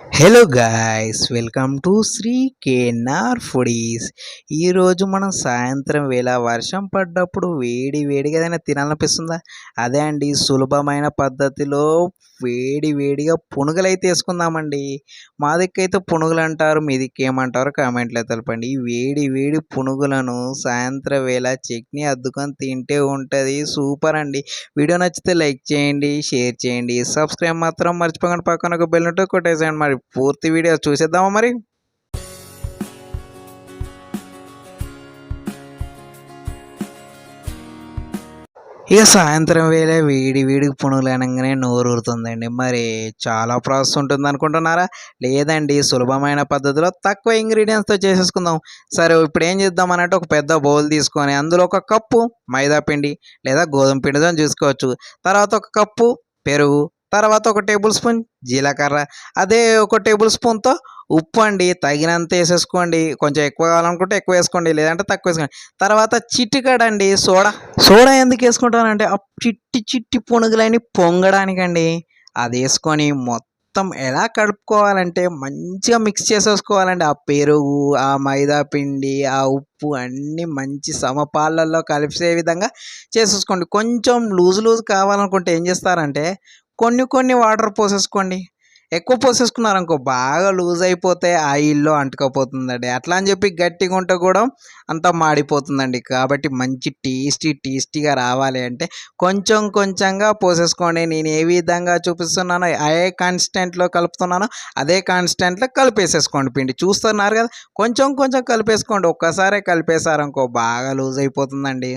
Hello guys welcome to Shri KNR foodies ఈరోజు మనం సాయంత్రం వేళ వర్షం పడ్డప్పుడు వేడి వేడిగా ఏదైనా తినాలనిపిస్తుందా? అదే అండి సులభమైన పద్ధతిలో వేడి వేడిగా పునుగులు అయితే వేసుకుందామండి. మా దిక్కైతే పునుగులు అంటారు మీ దిక్కేమంటారు కామెంట్లో తెలపండి. ఈ వేడి వేడి పునుగులను సాయంత్రం వేళ చట్నీ అద్దుకొని తింటే ఉంటుంది సూపర్ అండి. వీడియో నచ్చితే లైక్ చేయండి షేర్ చేయండి. సబ్స్క్రైబ్ మాత్రం మర్చిపోకండి పక్కన ఒక బెల్ ఉంటే కొట్టేసేయండి మరి. మరి పూర్తి వీడియో చూసేద్దామా మరి? ఇక సాయంత్రం వేళ వేడి వేడికి పునుగులు అనగానే మరి చాలా ప్రాసెస్ ఉంటుంది అనుకుంటున్నారా? లేదండి సులభమైన పద్ధతిలో తక్కువ ఇంగ్రీడియంట్స్తో చేసేసుకుందాం. సరే ఇప్పుడు ఏం చేద్దాం అన్నట్టు ఒక పెద్ద బౌల్ తీసుకొని అందులో ఒక కప్పు మైదా పిండి లేదా గోధుమ పిండితో చూసుకోవచ్చు. తర్వాత ఒక కప్పు పెరుగు తర్వాత ఒక టేబుల్ స్పూన్ జీలకర్ర అదే ఒక టేబుల్ స్పూన్తో ఉప్పు అండి తగినంత వేసేసుకోండి కొంచెం ఎక్కువ కావాలనుకుంటే ఎక్కువ వేసుకోండి లేదంటే తక్కువ వేసుకోండి. తర్వాత చిటికడండి సోడా. సోడా ఎందుకు వేసుకుంటానంటే ఆ చిట్టి చిట్టి పునుగులని పొంగడానికండి. అది వేసుకొని మొత్తం ఎలా కలుపుకోవాలంటే మంచిగా మిక్స్ చేసేసుకోవాలండి. ఆ పెరుగు ఆ మైదా పిండి ఆ ఉప్పు అన్నీ మంచి సమపాలల్లో కలిపే విధంగా చేసేసుకోండి. కొంచెం లూజ్ లూజ్ కావాలనుకుంటే ఏం చేస్తారంటే కొన్ని కొన్ని వాటర్ పోసేసుకోండి. ఎక్కువ పోసేసుకున్నారనుకో బాగా లూజ్ అయిపోతే ఆయిల్లో అంటుకపోతుందండి. అట్లా అని చెప్పి గట్టిగా ఉంటే కూడా అంతా మాడిపోతుందండి. కాబట్టి మంచి టేస్టీ టేస్టీగా రావాలి అంటే కొంచెం కొంచెంగా పోసేసుకోండి. నేను ఏ విధంగా చూపిస్తున్నానో ఏ కాన్స్టెంట్లో కలుపుతున్నానో అదే కాన్స్టెంట్లో కలిపేసేసుకోండి. పిండి చూస్తున్నారు కదా కొంచెం కొంచెం కలిపేసుకోండి. ఒక్కసారే కలిపేశారనుకో బాగా లూజ్ అయిపోతుందండి.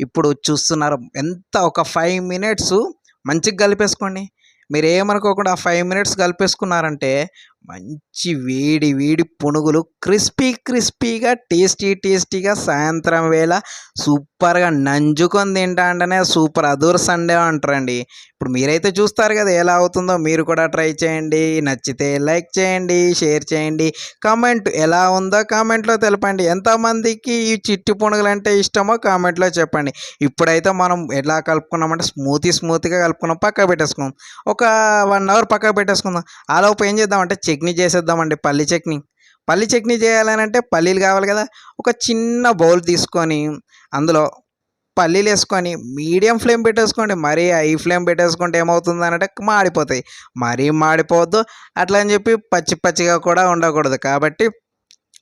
ఇప్పుడు చూస్తున్నారు ఎంత ఒక ఫైవ్ మినిట్స్ మంచిగా కలిపేసుకోండి. మీరు ఏమనుకోకుండా ఫైవ్ మినిట్స్ కలిపేసుకున్నారంటే మంచి వేడి వేడి పునుగులు. క్రిస్పీ క్రిస్పీగా టేస్టీ టేస్టీగా సాయంత్రం వేళ సూపర్గా నంజుకొని తింటా అంటేనే సూపర్ అదూర్ సండే అంటారండి. ఇప్పుడు మీరైతే చూస్తారు కదా ఎలా అవుతుందో మీరు కూడా ట్రై చేయండి. నచ్చితే లైక్ చేయండి షేర్ చేయండి. కామెంట్ ఎలా ఉందో కామెంట్లో తెలపండి. ఎంతమందికి ఈ చిట్టి పునుగులు అంటే ఇష్టమో కామెంట్లో చెప్పండి. ఇప్పుడైతే మనం ఎలా కలుపుకున్నామంటే స్మూతీ స్మూత్గా కలుపుకున్నాం. పక్క పెట్టేసుకున్నాం. ఒక వన్ అవర్ పక్క పెట్టేసుకుందాం. ఆలోపు ఏం చేద్దామంటే చట్నీ చేసేద్దామండి పల్లి చట్నీ. పల్లి చట్నీ చేయాలని అంటే పల్లీలు కావాలి కదా. ఒక చిన్న బౌల్ తీసుకొని అందులో పల్లీలు వేసుకొని మీడియం ఫ్లేమ్ పెట్టేసుకోండి. మరీ హై ఫ్లేమ్ పెట్టేసుకుంటే ఏమవుతుంది అనంటే మాడిపోతాయి. మరీ మాడిపోవద్దు. అట్లా అని చెప్పి పచ్చి పచ్చిగా కూడా ఉండకూడదు. కాబట్టి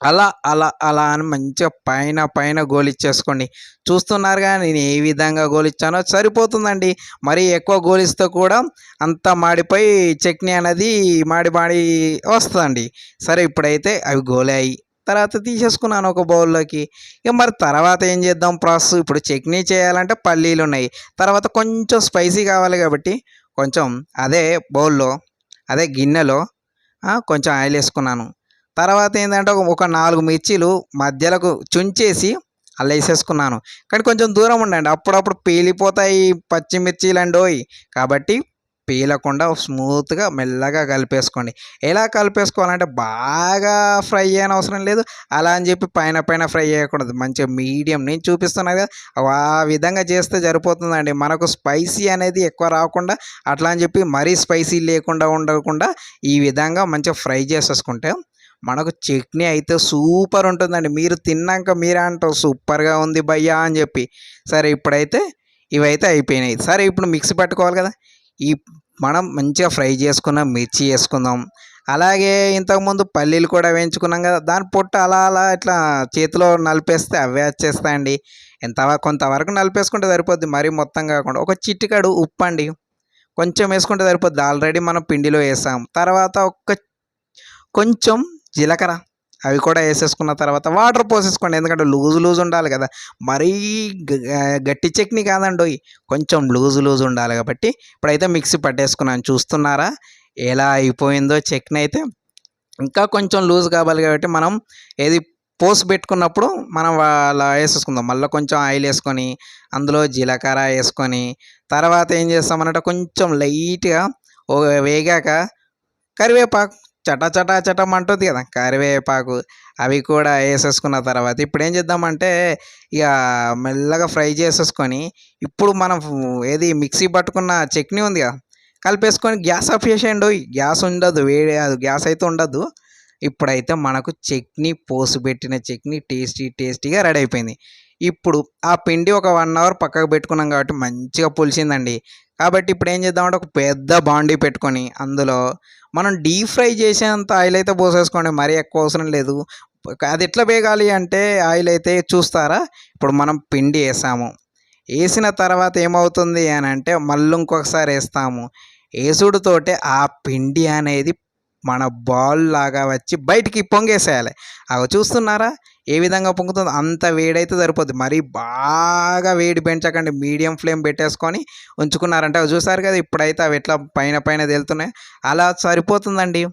అలా అలా అలా అని మంచిగా పైన పైన గోలిచ్చేసుకోండి చూస్తున్నారుగా నేను ఏ విధంగా గోలిచ్చానో సరిపోతుందండి. మరీ ఎక్కువ గోలిస్తే కూడా అంత మాడిపోయి చట్నీ అనేది మాడి మాడి వస్తుందండి. సరే ఇప్పుడైతే అవి గోలాయి తర్వాత తీసేసుకున్నాను ఒక బౌల్లోకి ఇక మరి తర్వాత ఏం చేద్దాం? ప్రాసెస్ ఇప్పుడు చట్నీ చేయాలంటే పల్లీలు ఉన్నాయి. తర్వాత కొంచెం స్పైసీ కావాలి కాబట్టి కొంచెం అదే బౌల్లో అదే గిన్నెలో కొంచెం ఆయిల్ వేసుకున్నాను. తర్వాత ఏంటంటే ఒక నాలుగు మిర్చీలు మధ్యలకు చుంచేసి అలా వేసేసుకున్నాను. కానీ కొంచెం దూరం ఉండండి. అప్పుడప్పుడు పేలిపోతాయి పచ్చిమిర్చీలు అండోయ్ కాబట్టి పీలకుండా స్మూత్గా మెల్లగా కలిపేసుకోండి. ఎలా కలిపేసుకోవాలంటే బాగా ఫ్రై అయిన అవసరం లేదు. అలా అని చెప్పి పైన పైన ఫ్రై చేయకూడదు మంచిగా మీడియం. నేను చూపిస్తున్నా కదా ఆ విధంగా చేస్తే సరిపోతుందండి. మనకు స్పైసీ అనేది ఎక్కువ రాకుండా అట్లా అని చెప్పి మరీ స్పైసీ లేకుండా ఉండకుండా ఈ విధంగా మంచిగా ఫ్రై చేసేసుకుంటే మనకు చట్నీ అయితే సూపర్ ఉంటుందండి. మీరు తిన్నాక మీరే అంటారు సూపర్గా ఉంది భయ్యా అని చెప్పి. సరే ఇప్పుడైతే ఇవైతే అయిపోయినాయి. సరే ఇప్పుడు మిక్సీ పట్టుకోవాలి కదా. ఈ మనం మంచిగా ఫ్రై చేసుకున్న మిర్చి వేసుకుందాం. అలాగే ఇంతకుముందు పల్లీలు కూడా వేయించుకున్నాం కదా. దాని పొట్టు అలా అలా ఇట్లా చేతిలో నలిపేస్తే అవే వచ్చేస్తాయండి. ఎంత కొంతవరకు నలిపేసుకుంటే సరిపోద్ది. మరీ మొత్తం కాకుండా. ఒక చిటికాడు ఉప్పు అండి కొంచెం వేసుకుంటే సరిపోద్ది. ఆల్రెడీ మనం పిండిలో వేసాం. తర్వాత ఒక కొంచెం జీలకర్ర. అవి కూడా వేసేసుకున్న తర్వాత వాటర్ పోసేసుకోండి. ఎందుకంటే లూజ్ లూజ్ ఉండాలి కదా. మరీ గట్టి చట్నీ కాదండి కొంచెం లూజ్ లూజ్ ఉండాలి కాబట్టి ఇప్పుడైతే మిక్సీ పట్టేసుకున్నాను. చూస్తున్నారా? ఎలా అయిపోయిందో చట్నీ అయితే. ఇంకా కొంచెం లూజ్ కావాలి కాబట్టి మనం ఏది పోసి పెట్టుకున్నప్పుడు మనం అలా వేసేసుకుందాం. మళ్ళీ కొంచెం ఆయిల్ వేసుకొని అందులో జీలకర్ర వేసుకొని తర్వాత ఏం చేస్తామన్నట్టు కొంచెం లైట్గా వేగాక కరివేపాకు చటా చటా చటం అంటుంది కదా కరివేపాకు అవి కూడా వేసేసుకున్న తర్వాత ఇప్పుడు ఏం చేద్దామంటే ఇక మెల్లగా ఫ్రై చేసేసుకొని ఇప్పుడు మనం ఏది మిక్సీ పట్టుకున్న చట్నీ ఉంది కదా కలిపేసుకొని గ్యాస్ ఆఫ్ చేసేయండి గ్యాస్ ఉండదు వేడి అది గ్యాస్ అయితే ఉండదు. ఇప్పుడైతే మనకు చట్నీ పోసి పెట్టిన చట్నీ టేస్టీ టేస్టీగా రెడీ అయిపోయింది. ఇప్పుడు ఆ పిండి ఒక వన్ అవర్ పక్కకు పెట్టుకున్నాం కాబట్టి మంచిగా పులిసిందండి. కాబట్టి ఇప్పుడు ఏం చేద్దామంటే ఒక పెద్ద బాండీ పెట్టుకొని అందులో మనం డీప్ ఫ్రై చేసేంత ఆయిల్ అయితే పోసేసుకోండి. మరీ ఎక్కువ అవసరం లేదు. అది ఎట్లా వేగాలి అంటే ఆయిల్ అయితే చూస్తారా? ఇప్పుడు మనం పిండి వేసాము. వేసిన తర్వాత ఏమవుతుంది అని అంటే మళ్ళీ ఇంకొకసారి వేస్తాము. వేసుడుతోటే ఆ పిండి అనేది మన బాల్ లాగా వచ్చి బయటికి పొంగేసేయాలి. అవి చూస్తున్నారా? ఏ విధంగా పొంగుతుందో అంత వేడైతే సరిపోద్ది. మరీ బాగా వేడి పెంచకండి. మీడియం ఫ్లేమ్ పెట్టేసుకొని ఉంచుకున్నారంటే చూసారు కదా ఇప్పుడైతే అవి ఎట్లా పైన పైన తేలుతున్నాయి. అలా సరిపోతుందండి.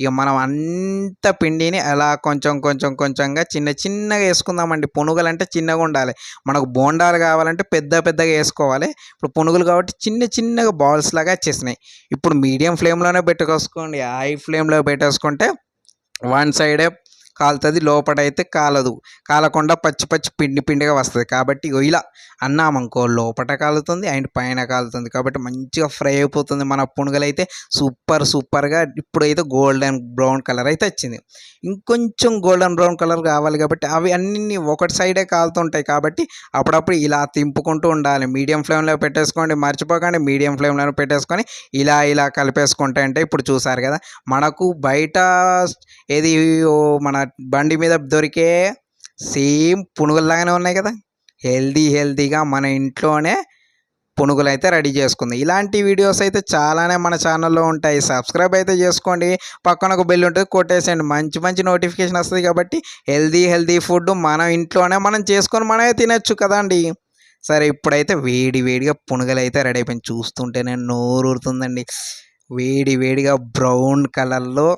ఇక మనం అంత పిండిని అలా కొంచెం కొంచెం కొంచెంగా చిన్న చిన్నగా వేసుకుందామండి. పునుగులు అంటే చిన్నగా ఉండాలి. మనకు బోండాలు కావాలంటే పెద్ద పెద్దగా వేసుకోవాలి. ఇప్పుడు పునుగులు కాబట్టి చిన్న చిన్నగా బాల్స్ లాగా వచ్చేసినాయి. ఇప్పుడు మీడియం ఫ్లేమ్లోనే పెట్టుకోసుకోండి. హై ఫ్లేమ్లో పెట్టేసుకుంటే వన్ సైడే కాలుతుంది లోపటైతే కాలదు. కాలకుండా పచ్చి పచ్చి పిండి పిండిగా వస్తుంది. కాబట్టి ఇలా అన్నామనుకో లోపట కాలుతుంది అండ్ పైన కాలుతుంది. కాబట్టి మంచిగా ఫ్రై అయిపోతుంది మన పునుగులు అయితే సూపర్ సూపర్గా ఇప్పుడైతే గోల్డెన్ బ్రౌన్ కలర్ అయితే వచ్చింది. ఇంకొంచెం గోల్డెన్ బ్రౌన్ కలర్ కావాలి కాబట్టి అవి అన్ని ఒకటి సైడే కాలుతుంటాయి. కాబట్టి అప్పుడప్పుడు ఇలా తింపుకుంటూ ఉండాలి. మీడియం ఫ్లేమ్లో పెట్టేసుకోండి మర్చిపోకండి. మీడియం ఫ్లేమ్లో పెట్టేసుకొని ఇలా ఇలా కలిపేసుకుంటే అంటే ఇప్పుడు చూసారు కదా మనకు బయట ఏది ఓ మన బండి మీద దొరికే సేమ్ పునుగుల్లాగానే ఉన్నాయి కదా. హెల్దీ హెల్దీగా మన ఇంట్లోనే పునుగులు అయితే రెడీ చేసుకుంది. ఇలాంటి వీడియోస్ అయితే చాలానే మన ఛానల్లో ఉంటాయి. సబ్స్క్రైబ్ అయితే చేసుకోండి. పక్కన ఒక బెల్ ఉంటుంది కొట్టేసేయండి. మంచి మంచి నోటిఫికేషన్ వస్తుంది కాబట్టి హెల్దీ హెల్దీ ఫుడ్ మనం ఇంట్లోనే మనం చేసుకొని మనమే తినచ్చు కదండి. సరే ఇప్పుడైతే వేడి వేడిగా పునుగలు అయితే రెడీ అయిపోయింది. చూస్తుంటేనే నోరు ఊరుతుందండి వేడి వేడిగా బ్రౌన్ కలర్లో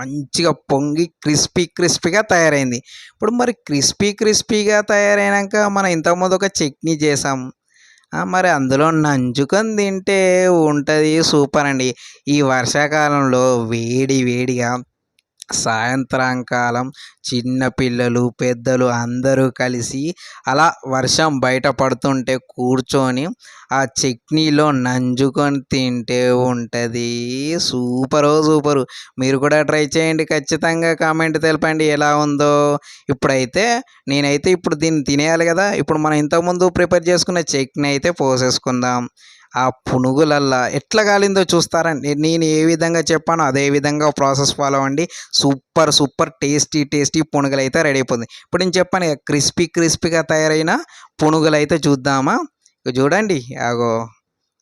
మంచిగా పొంగి క్రిస్పీ క్రిస్పీగా తయారైంది. ఇప్పుడు మరి క్రిస్పీ క్రిస్పీగా తయారైనాక మనం ఇంతకుముందు ఒక చట్నీ చేసాం. మరి అందులో నంచుకొని తింటే ఉంటుంది సూపర్ అండి. ఈ వర్షాకాలంలో వేడి వేడిగా సాయంత్రం కాలం పెద్దలు అందరూ కలిసి అలా వర్షం బయట పడుతుంటే కూర్చొని ఆ చట్నీలో నంజుకొని తింటే ఉంటుంది. Super super. మీరు కూడా ట్రై చేయండి. ఖచ్చితంగా కామెంట్ తెలపండి. ఎలా ఉందో. ఇప్పుడైతే నేనైతే ఇప్పుడు దీన్ని తినేయాలి కదా. ఇప్పుడు మనం ఇంతకుముందు ప్రిపేర్ చేసుకున్న చట్నీ అయితే పోసేసుకుందాం. ఆ పునుగులల్లా ఎట్లా కాలిందో చూస్తారండి నేను ఏ విధంగా చెప్పానో అదే విధంగా ప్రాసెస్ ఫాలో అవ్వండి. సూపర్ సూపర్ టేస్టీ టేస్టీ పునుగులు అయితే రెడీ అయిపోతుంది ఇప్పుడు నేను చెప్పాను క్రిస్పీ క్రిస్పీగా తయారైన పునుగులు అయితే చూద్దామా చూడండి అగో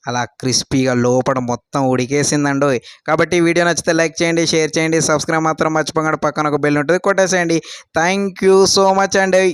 అలా క్రిస్పీగా లోపల మొత్తం ఉడికేసిందండో కాబట్టి వీడియో నచ్చితే లైక్ చేయండి షేర్ చేయండి సబ్స్క్రైబ్ మాత్రం మర్చిపోకుండా. పక్కన ఒక బెల్ ఉంటుంది కొట్టేసేయండి. థ్యాంక్ యూ సో మచ్ అండి.